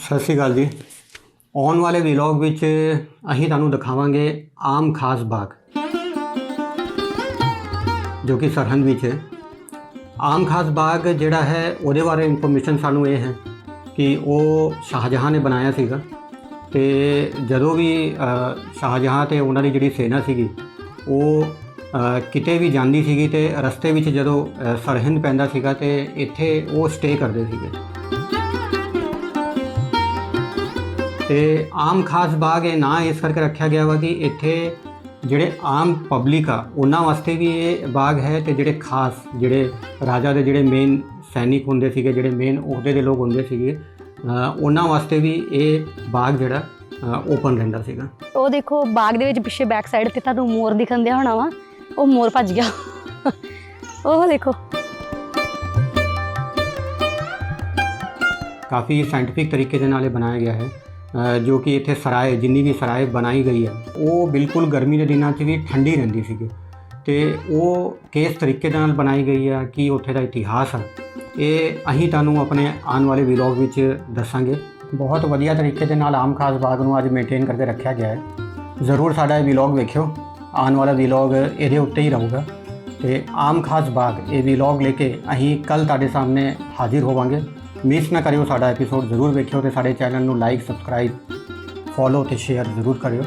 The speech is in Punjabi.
ਸਤਿ ਸ਼੍ਰੀ ਅਕਾਲ ਜੀ। ਆਉਣ ਵਾਲੇ ਵਲੌਗ ਵਿੱਚ ਅਸੀਂ ਤੁਹਾਨੂੰ ਦਿਖਾਵਾਂਗੇ ਆਮ ਖਾਸ ਬਾਗ ਜੋ ਕਿ ਸਰਹੰਦ ਵਿੱਚ ਹੈ। ਆਮ ਖਾਸ ਬਾਗ ਜਿਹੜਾ ਹੈ ਉਹਦੇ ਬਾਰੇ ਇਨਫੋਰਮੇਸ਼ਨ ਸਾਨੂੰ ਇਹ ਹੈ ਕਿ ਉਹ ਸ਼ਾਹਜਹਾਂ ਨੇ ਬਣਾਇਆ ਸੀਗਾ ਤੇ ਜਦੋਂ ਵੀ ਸ਼ਾਹਜਹਾਂ ਤੇ ਉਹਨਾਂ ਦੀ ਜਿਹੜੀ ਸੈਨਾ ਸੀਗੀ ਉਹ ਕਿਤੇ ਵੀ ਜਾਂਦੀ ਸੀਗੀ ਤੇ ਰਸਤੇ ਵਿੱਚ ਜਦੋਂ ਅ, ਸਰਹਿੰਦ ਪੈਂਦਾ ਸੀਗਾ ਤੇ ਇੱਥੇ ਉਹ ਸਟੇ ਕਰਦੇ ਸੀਗੇ। ਤੇ ਆਮ ਖਾਸ ਬਾਗ ਇਹ ਨਾਂ ਇਸ ਕਰਕੇ ਰੱਖਿਆ ਗਿਆ ਵਾ ਕਿ ਇੱਥੇ ਜਿਹੜੇ ਆਮ ਪਬਲਿਕ ਆ ਉਹਨਾਂ ਵਾਸਤੇ ਵੀ ਇਹ ਬਾਗ ਹੈ ਤੇ ਜਿਹੜੇ ਖਾਸ ਜਿਹੜੇ ਰਾਜਾ ਦੇ ਜਿਹੜੇ ਮੇਨ ਸੈਨਿਕ ਹੁੰਦੇ ਸੀਗੇ ਜਿਹੜੇ ਮੇਨ ਅਹੁਦੇ ਦੇ ਲੋਕ ਹੁੰਦੇ ਸੀਗੇ ਉਹਨਾਂ ਵਾਸਤੇ ਵੀ ਇਹ ਬਾਗ ਜਿਹੜਾ ਓਪਨ ਰਹਿੰਦਾ ਸੀਗਾ। ਉਹ ਦੇਖੋ ਬਾਗ ਦੇ ਵਿੱਚ ਪਿੱਛੇ ਬੈਕ ਸਾਈਡ ਤੇ ਤੁਹਾਨੂੰ ਮੋਰ ਦਿਖਣ ਦਿਆ ਹੋਣਾ ਵਾ। ਉਹ ਮੋਰ ਭੱਜ ਗਿਆ। ਉਹ ਦੇਖੋ। ਕਾਫੀ ਸਾਇੰਟੀਫਿਕ ਤਰੀਕੇ ਦੇ ਨਾਲ ਇਹ ਬਣਾਇਆ ਗਿਆ ਹੈ। ਜੋ ਕਿ ਇੱਥੇ ਸਰਾਏ, ਜਿੰਨੀ ਵੀ ਸਰਾਏ ਬਣਾਈ ਗਈ ਹੈ, ਉਹ ਬਿਲਕੁਲ ਗਰਮੀ ਦੇ ਦਿਨਾਂ 'ਚ ਵੀ ਠੰਡੀ ਰਹਿੰਦੀ ਸੀਗੀ। ਤੇ ਉਹ ਕਿਸ ਤਰੀਕੇ ਦੇ ਨਾਲ ਬਣਾਈ ਗਈ ਹੈ, ਕੀ ਉੱਥੇ ਦਾ ਇਤਿਹਾਸ ਹੈ, ਇਹ ਅਸੀਂ ਤੁਹਾਨੂੰ ਆਪਣੇ ਆਉਣ ਵਾਲੇ ਵਲੌਗ ਵਿੱਚ ਦੱਸਾਂਗੇ। ਬਹੁਤ ਵਧੀਆ ਤਰੀਕੇ ਦੇ ਨਾਲ ਆਮ ਖਾਸ ਬਾਗ ਨੂੰ ਅੱਜ ਮੇਨਟੇਨ ਕਰਕੇ ਰੱਖਿਆ ਗਿਆ ਹੈ। ਜ਼ਰੂਰ ਸਾਡਾ ਇਹ ਵਲੌਗ ਵੇਖਿਓ। ਆਉਣ ਵਾਲਾ ਵਲੌਗ ਇਹਦੇ ਉੱਤੇ ਹੀ ਰਹੂਗਾ। ਤੇ ਆਮ ਖਾਸ ਬਾਗ, ਇਹ ਵਲੌਗ ਲੈ ਕੇ ਅਸੀਂ ਕੱਲ ਤੁਹਾਡੇ ਸਾਹਮਣੇ ਹਾਜ਼ਰ ਹੋਵਾਂਗੇ। ਮਿਸ ਨਾ ਕਰਿਓ ਸਾਡਾ ਐਪੀਸੋਡ ਜ਼ਰੂਰ ਵੇਖਿਓ ਤੇ ਸਾਡੇ ਚੈਨਲ ਨੂੰ ਲਾਈਕ ਸਬਸਕ੍ਰਾਈਬ ਫੋਲੋ ਤੇ ਸ਼ੇਅਰ ਜ਼ਰੂਰ ਕਰਿਓ।